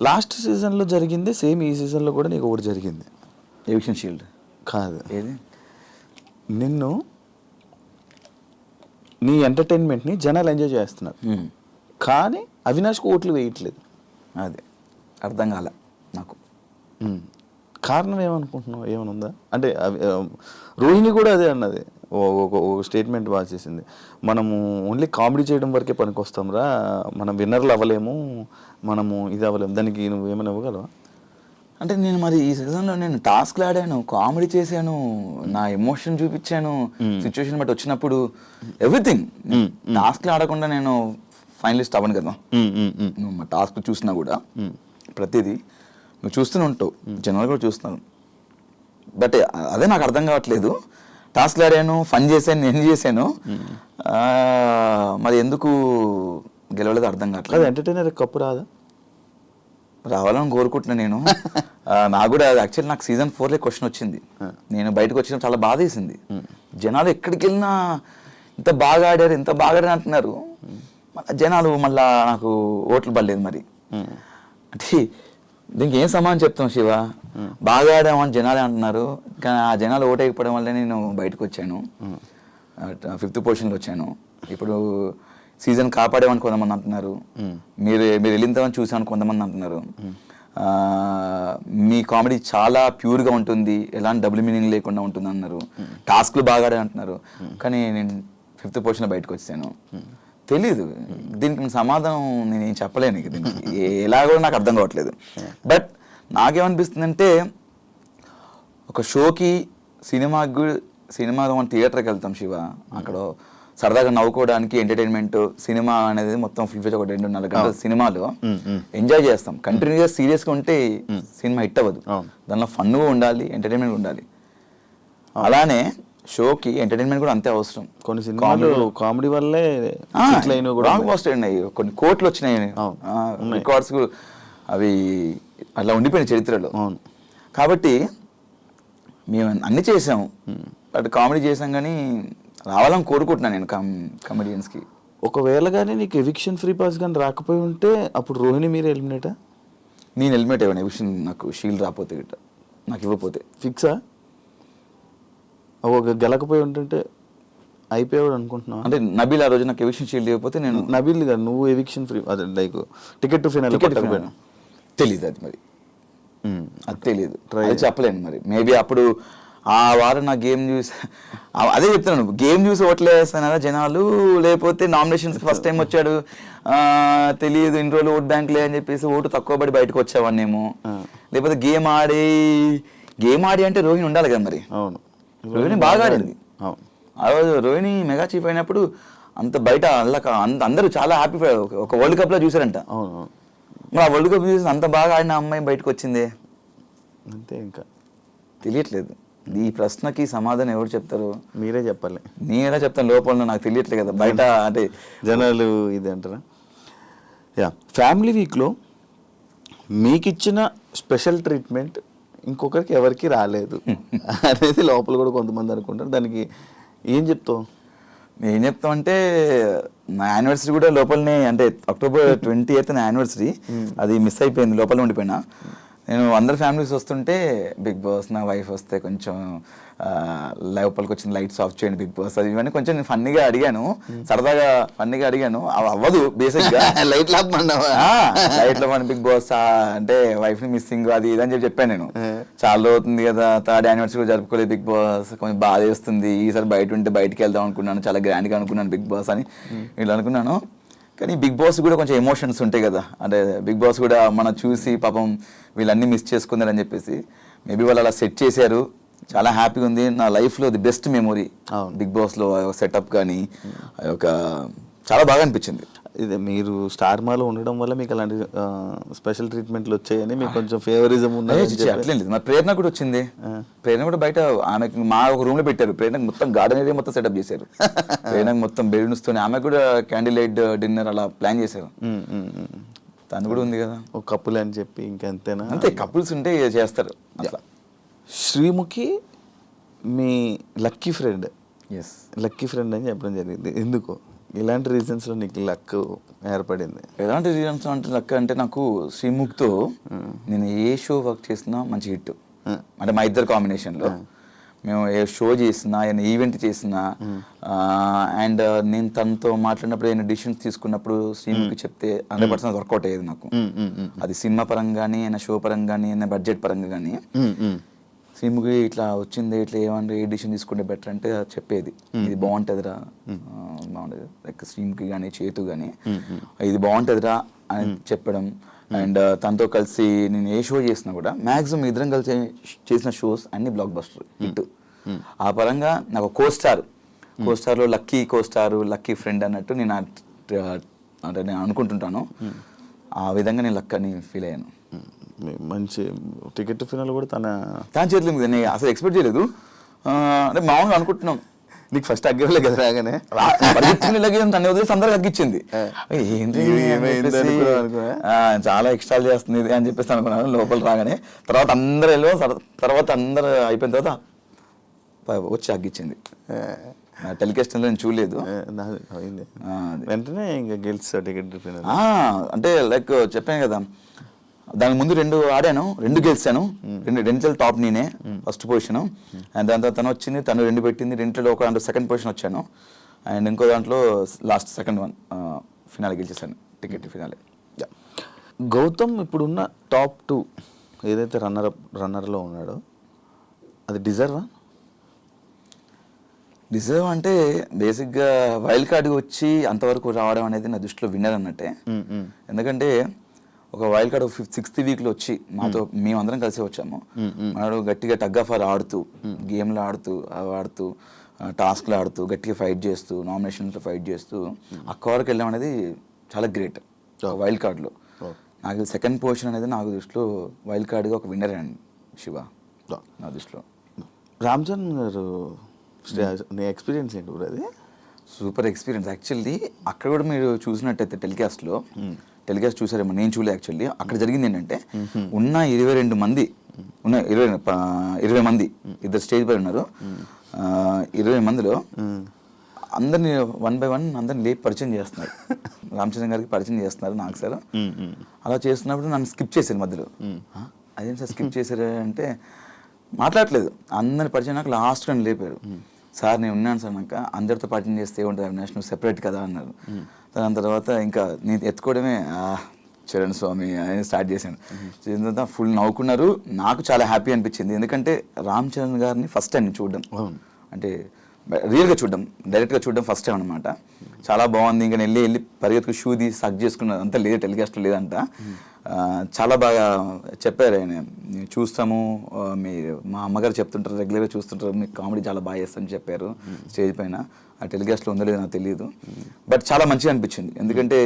Last సీజన్లో జరిగింది same ఈ సీజన్లో కూడా నీకు ఒకటి జరిగింది. ఎవిక్షన్ షీల్డ్ కాదు. ఏది? నిన్ను నీ ఎంటర్టైన్మెంట్ని జనాలు ఎంజాయ్ చేస్తున్నారు. మ్మ్. కానీ అవినాష్కి ఓట్లు వేయట్లేదు. అదే. అర్థం కాలే నాకు. ఉమ్. కారణం ఏమనుకుంటున్నావు? ఏమైనా ఉందా అంటే రోహిణి కూడా అదే అన్నది. ఒక స్టేట్మెంట్ బాగా చేసింది. మనము ఓన్లీ కామెడీ చేయడం వరకే పనికొస్తాం రా. మనం విన్నర్లు అవ్వలేము. మనము ఇది అవ్వలేము. దానికి నువ్వు ఏమైనా ఇవ్వగలవా? అంటే నేను మరి ఈ సీజన్లో నేను టాస్క్లు ఆడాను కామెడీ చేశాను నా ఎమోషన్ చూపించాను సిచ్యువేషన్ బట్టి వచ్చినప్పుడు ఎవ్రీథింగ్ టాస్క్లు ఆడకుండా నేను ఫైనలిస్ట్ అవ్వను కదా. నువ్వు మా టాస్క్ చూసినా కూడా ప్రతిదీ నువ్వు చూస్తూనే ఉంటావు. జనాలు కూడా చూస్తున్నారు బట్ అదే నాకు అర్థం కావట్లేదు. టాస్క్లు ఆడాను ఫన్ చేశాను నేను చేశాను మరి ఎందుకు గెలవలేదు అర్థం కావట్లేదు. కాదు ఎంటర్టైనర్ కప్పు రాదా? రావాలని కోరుకుంటున్నా నేను. నాకు కూడా యాక్చువల్లీ నాకు సీజన్ ఫోర్లో క్వశ్చన్ వచ్చింది. నేను బయటకు వచ్చిన చాలా బాధ వేసింది. జనాలు ఎక్కడికి వెళ్ళినా ఇంత బాగా ఆడారు ఇంత బాగా ఆడారు అంటున్నారు. జనాలు మళ్ళా నాకు ఓట్లు పడలేదు మరి. అంటే దీనికి ఏం సమాధానం చెప్తాం శివ? బాగా ఆడామని జనాలే అంటున్నారు. కానీ ఆ జనాలు ఓటేయకపోవడం వల్లే నేను బయటకు వచ్చాను ఫిఫ్త్ పొజిషన్లో వచ్చాను ఇప్పుడు సీజన్ కాపాడేమని కొంతమంది అంటున్నారు. మీరు మీరు వెళ్ళిందని చూసామని కొంతమంది అంటున్నారు. మీ కామెడీ చాలా ప్యూర్గా ఉంటుంది. ఎలాంటి డబుల్ మీనింగ్ లేకుండా ఉంటుంది అన్నారు. టాస్క్లు బాగా అంటున్నారు. కానీ నేను ఫిఫ్త్ పొజిషన్లో బయటకు వచ్చాను తెలీదు. దీనికి సమాధానం నేను చెప్పలేను దీనికి. ఎలాగో నాకు అర్థం కావట్లేదు. బట్ నాకేమనిపిస్తుందంటే ఒక షోకి సినిమాకి సినిమా మనం థియేటర్కి వెళ్తాం శివ. అక్కడ సరదాగా నవ్వుకోవడానికి ఎంటర్టైన్మెంట్ సినిమా అనేది మొత్తం ఫుల్ ఫీచర్ ఒక రెండున్నర గంటల సినిమాలో ఎంజాయ్ చేస్తాం. కంటిన్యూగా సీరియస్గా ఉంటే సినిమా హిట్ అవ్వదు. దానిలో ఫన్ ఉండాలి ఎంటర్టైన్మెంట్ ఉండాలి. అలానే షోకి ఎంటర్టైన్మెంట్ కూడా అంతే అవసరం. కొన్ని సినిమాలు కామెడీ వల్లే పోస్ట్ అయినాయి కొన్ని కోట్లు వచ్చినాయి. రికార్డ్స్ అవి అలా ఉండిపోయిన చరిత్రలో. అవును. కాబట్టి మేము అన్ని చేసాం బట్ కామెడీ చేసాం కానీ రావాలని కోరుకుంటున్నాను నేను కామ్ కమెడియన్స్కి ఒకవేళ కానీ నీకు ఎవిక్షన్ ఫ్రీ పాస్ కానీ రాకపోయి ఉంటే అప్పుడు రోహిణి మీరు ఎలిమినేటా నేను హెల్మెట్ ఇవ్వను విషయం నాకు షీల్డ్ రాకపోతే గిట్ట. నాకు ఇవ్వకపోతే. ఫిక్సా ఒక గెలకపోయి ఉంటుంటే అయిపోయాడు అనుకుంటున్నావా? అంటే నబీల్ ఆ రోజు నాకు ఎవిక్షన్ షీల్డ్ ఇవ్వకపోతే నేను నబీల్ గారు నువ్వు ఎవిక్షన్ ఫ్రీ అదే like ticket to final ticket తెలీదు అది మరి. అది తెలియదు అది చెప్పలేను మరి. మేబీ అప్పుడు ఆ వారం నా గేమ్ చూసి అదే చెప్తున్నాను. గేమ్ చూసి ఓట్లు వేస్తానారా జనాలు? లేకపోతే నామినేషన్స్ ఫస్ట్ టైం వచ్చాడు తెలియదు ఇన్ని రోజులు ఓట్ బ్యాంక్ లే అని చెప్పేసి ఓటు తక్కువ పడి బయటకు వచ్చావన్నేమో లేకపోతే గేమ్ ఆడి గేమ్ ఆడి అంటే రోహిణి ఉండాలి కదా మరి. అవును. రోహిణి బాగా ఆడింది. ఆ రోజు రోహిణి మెగా చీఫ్ అయినప్పుడు అంత బయట అల్లక అందరూ చాలా హ్యాపీ ఒక వరల్డ్ కప్లో చూసారంట అవును. మరి ఆ వరల్డ్ కప్ చూసి అంత బాగా ఆడిన అమ్మాయి బయటకు వచ్చిందే? అంతే ఇంకా. తెలియట్లేదు. ఈ ప్రశ్నకి సమాధానం ఎవరు చెప్తారు? మీరే చెప్పాలి. నేను చెప్తాను లోపల నాకు తెలియట్లేదు కదా. బయట అంటే జనాలు ఇది అంటారా? యా ఫ్యామిలీ వీక్లో మీకు ఇచ్చిన స్పెషల్ ట్రీట్మెంట్ ఇంకొకరికి ఎవరికి రాలేదు. అనేది లోపల కూడా కొంతమంది అనుకుంటారు. దానికి ఏం చెప్తావు? ఏం చెప్తామంటే నా యానివర్సరీ కూడా లోపలనే అంటే అక్టోబర్ ట్వంటీ ఎయిత్ నా యానివర్సరీ అది మిస్ అయిపోయింది లోపల ఉండిపోయినా. నేను అందరు ఫ్యామిలీస్ వస్తుంటే బిగ్ బాస్ నా వైఫ్ వస్తే కొంచెం లోపలికి వచ్చిన లైట్స్ ఆఫ్ చేయండి బిగ్ బాస్ అది ఇవన్నీ కొంచెం నేను ఫన్నీగా అడిగాను. సరదాగా ఫన్నీగా అడిగాను. అవి అవ్వదు బేసిక్గా. లైట్ లాపమన్నావా లైట్లో మన బిగ్ బాస్ అంటే వైఫ్ని మిస్సింగ్ అది ఇది అని చెప్పి చెప్పాను నేను. చాలా అవుతుంది కదా థర్డ్ యానివర్సరీ కూడా జరుపుకోలేదు బిగ్ బాస్. కొంచెం బాధ వేస్తుంది. ఈసారి బయట ఉంటే బయటికి వెళ్దాం అనుకున్నాను. చాలా గ్రాండ్గా అనుకున్నాను బిగ్ బాస్ అని. ఇలా అనుకున్నాను. కానీ బిగ్ బాస్ కూడా కొంచెం ఎమోషన్స్ ఉంటాయి కదా. అంటే బిగ్ బాస్ కూడా మనం చూసి పాపం వీళ్ళన్నీ మిస్ చేసుకున్నారని చెప్పేసి. మేబీ వాళ్ళు అలా సెట్ చేశారు. చాలా హ్యాపీగా ఉంది. నా లైఫ్లో ది బెస్ట్ మెమొరీ. బిగ్ బాస్లో సెటప్ కానీ ఒక చాలా బాగా అనిపించింది. ఇది మీరు స్టార్ మాలో ఉండడం వల్ల మీకు అలాంటి స్పెషల్ ట్రీట్మెంట్లు వచ్చాయని మీకు కొంచెం ఫేవరిజం అయ్యో, ఉన్నది చిచ్చి, అట్లేం లేదు. మా ప్రేరణ కూడా వచ్చింది. ప్రేరణ కూడా బయట ఆమెకి మా ఒక రూమ్లో పెట్టారు. ప్రేరణకు మొత్తం గార్డెన్ ఏరియా మొత్తం సెటప్ చేశారు. ప్రేరణకు మొత్తం బెలూన్స్ తోని ఆమె కూడా క్యాండిల్ లైట్ డిన్నర్ అలా ప్లాన్ చేశారు. తను కూడా ఉంది కదా. ఒక కప్పులే అని చెప్పి ఇంకంతేనా? అంతే కపుల్స్ ఉంటే చేస్తారు. అట్లా. శ్రీముఖి మీ lucky friend. Yes lucky friend అని చెప్పడం జరిగింది. ఎందుకు? ఇలాంటి రీజన్స్లో నీకు లక్ ఏర్పడింది? ఎలాంటి రీజన్స్ అంటే లక్క అంటే నాకు శ్రీముఖ్తో నేను ఏ షో వర్క్ చేసినా మంచి హిట్. అంటే మా ఇద్దరు కాంబినేషన్లో. మేము. ఏ షో చేసినా ఏదైనా ఈవెంట్ చేసినా అండ్ నేను తనతో మాట్లాడినప్పుడు ఏదైనా డిసిషన్స్ తీసుకున్నప్పుడు శ్రీముఖి చెప్తే హండ్రెడ్ పర్సెంట్ వర్కౌట్ అయ్యేది నాకు. అది సినిమా పరంగా కానీ అయినా షో పరంగా కానీ అయినా బడ్జెట్ పరంగా కానీ శ్రీముఖి ఇట్లా వచ్చింది ఇట్లా ఏమంటే ఏ డిసిషన్ తీసుకుంటే బెటర్ అంటే చెప్పేది. ఇది బాగుంటుందిరా. బాగుంటుంది. లైక్ శ్రీముఖి కానీ చేతు కానీ ఇది బాగుంటుందిరా అని చెప్పడం. అండ్ తనతో కలిసి నేను ఏ షో చేసినా కూడా మ్యాక్సిమం ఇద్దరం కలిసి చేసిన షోస్ అన్ని బ్లాక్ బస్టర్ హిట్. ఆ పరంగా నాకు కో స్టార్ కో స్టార్లో lucky co star lucky friend అన్నట్టు నేను అంటే నేను అనుకుంటుంటాను. ఆ విధంగా నేను లక్ అని ఫీల్ అయ్యాను మంచి టికెట్ ఫినాల్ కూడా తన తన చేతిలో ఉంది. నేను అసలు ఎక్స్పెక్ట్ చేయలేదు. అంటే మామూలుగా అనుకుంటున్నాం. నీకు ఫస్ట్ అగ్గరలే కదా రాగానే. తన వదిలేసి అందరూ తగ్గించింది ఏంటి చాలా ఎక్స్ట్రా చేస్తుంది ఇది అని చెప్పేసి అనుకున్నాను లోపల రాగానే. తర్వాత అందరూ వెళ్ళి తర్వాత అందరూ అయిపోయిన తర్వాత వచ్చి అగ్గించింది టెలికాస్ట్ నేను చూడలేదు. వెంటనే ఇంకా గెలిచా టికెట్ అంటే లైక్ చెప్పాను కదా. దాని ముందు రెండు ఆడాను రెండు గెలిచాను. రెండు రెండిట్లో టాప్ నేనే ఫస్ట్ పొజిషన్. అండ్ దాని తర్వాత తను వచ్చింది తను రెండు పెట్టింది రెండిట్లో ఒక దాంట్లో సెకండ్ పొజిషన్ వచ్చాను. అండ్ ఇంకో దాంట్లో లాస్ట్ సెకండ్ వన్ ఫినాలే గెలిచేసాను టికెట్ ఫినాలే గౌతమ్ ఇప్పుడున్న టాప్ టూ ఏదైతే రన్నర్ రన్నర్లో ఉన్నాడో అది డిజర్వా డిజర్వ్ అంటే బేసిక్గా వైల్డ్ కార్డ్ వచ్చి అంతవరకు రావడం అనేది నా దృష్టిలో విన్నర్ అన్నట్టే. ఎందుకంటే ఒక వైల్డ్ కార్డ్ ఫిఫ్త్ సిక్స్త్ వీక్లో వచ్చి మాతో మేమందరం కలిసి వచ్చాము. మనడు గట్టిగా టగ్ ఆఫ్ ఆడుతూ గేమ్లు ఆడుతూ అవి ఆడుతూ టాస్క్లు ఆడుతూ గట్టిగా ఫైట్ చేస్తూ నామినేషన్స్లో ఫైట్ చేస్తూ అక్క వరకు వెళ్ళడం అనేది చాలా గ్రేట్ వైల్డ్ కార్డ్లో నాకు సెకండ్ పొజిషన్ అనేది నాకు దృష్టిలో వైల్డ్ కార్డ్గా ఒక విన్నర్ అండి శివ. నా దృష్టిలో. రామ్ చరణ్ గారు నీ ఎక్స్పీరియన్స్ ఏంటి అది సూపర్ ఎక్స్పీరియన్స్. యాక్చువల్లీ అక్కడ కూడా మీరు చూసినట్టయితే టెలికాస్ట్లో టెలికాస్ట్ చూసారేమో నేను చూడలే యాక్చువల్లీ. అక్కడ జరిగింది ఏంటంటే ఉన్న ఇరవై రెండు మంది ఉన్న ఇరవై ఇరవై మంది ఇద్దరు స్టేజ్ పై ఉన్నారు. ఇరవై మందిలో అందరిని వన్ బై వన్ అందరిని లేపి పరిచయం చేస్తున్నారు. రామచంద్ర గారికి పరిచయం చేస్తున్నారు నాకు సార్. అలా చేస్తున్నప్పుడు నన్ను స్కిప్ చేశారు మధ్యలో. "ఆ, అదేం సార్ స్కిప్ చేశారు అంటే మాట్లాడలేదు అందరిని పరిచయం నాకు లాస్ట్ కానీ లేపారు. సార్ నేను ఉన్నాను సార్ నాకు అందరితో పరిచయం చేస్తే ఏముంటుంది? అవినాష్ నువ్వు సెపరేట్ కదా అన్నారు. దాని తర్వాత ఇంకా నేను ఎత్తుకోవడమే "ఆ, చరణ్ స్వామి అని స్టార్ట్ చేశాను చేసిన తర్వాత ఫుల్ నవ్వుకున్నారు. నాకు చాలా హ్యాపీ అనిపించింది. ఎందుకంటే రామ్ చరణ్ గారిని ఫస్ట్ టైం చూడడం. అంటే రియల్గా చూడడం డైరెక్ట్గా చూడడం ఫస్ట్ టైం అనమాట చాలా బాగుంది. ఇంకా వెళ్ళి వెళ్ళి పరిగెత్తుకు షూ తీసి సక్ చేసుకున్నది అంతా లేదు టెలికాస్ట్ లేదంట. చాలా బాగా చెప్పారు ఆయన. చూస్తాము మీ మా అమ్మగారు చెప్తుంటారు రెగ్యులర్గా చూస్తుంటారు. మీకు కామెడీ చాలా బాగా చేస్తామని చెప్పారు స్టేజ్ పైన. ఆ టెలికాస్ట్లో ఉందో లేదో నాకు తెలియదు బట్ చాలా మంచిగా అనిపించింది. ఎందుకంటే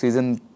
సీజన్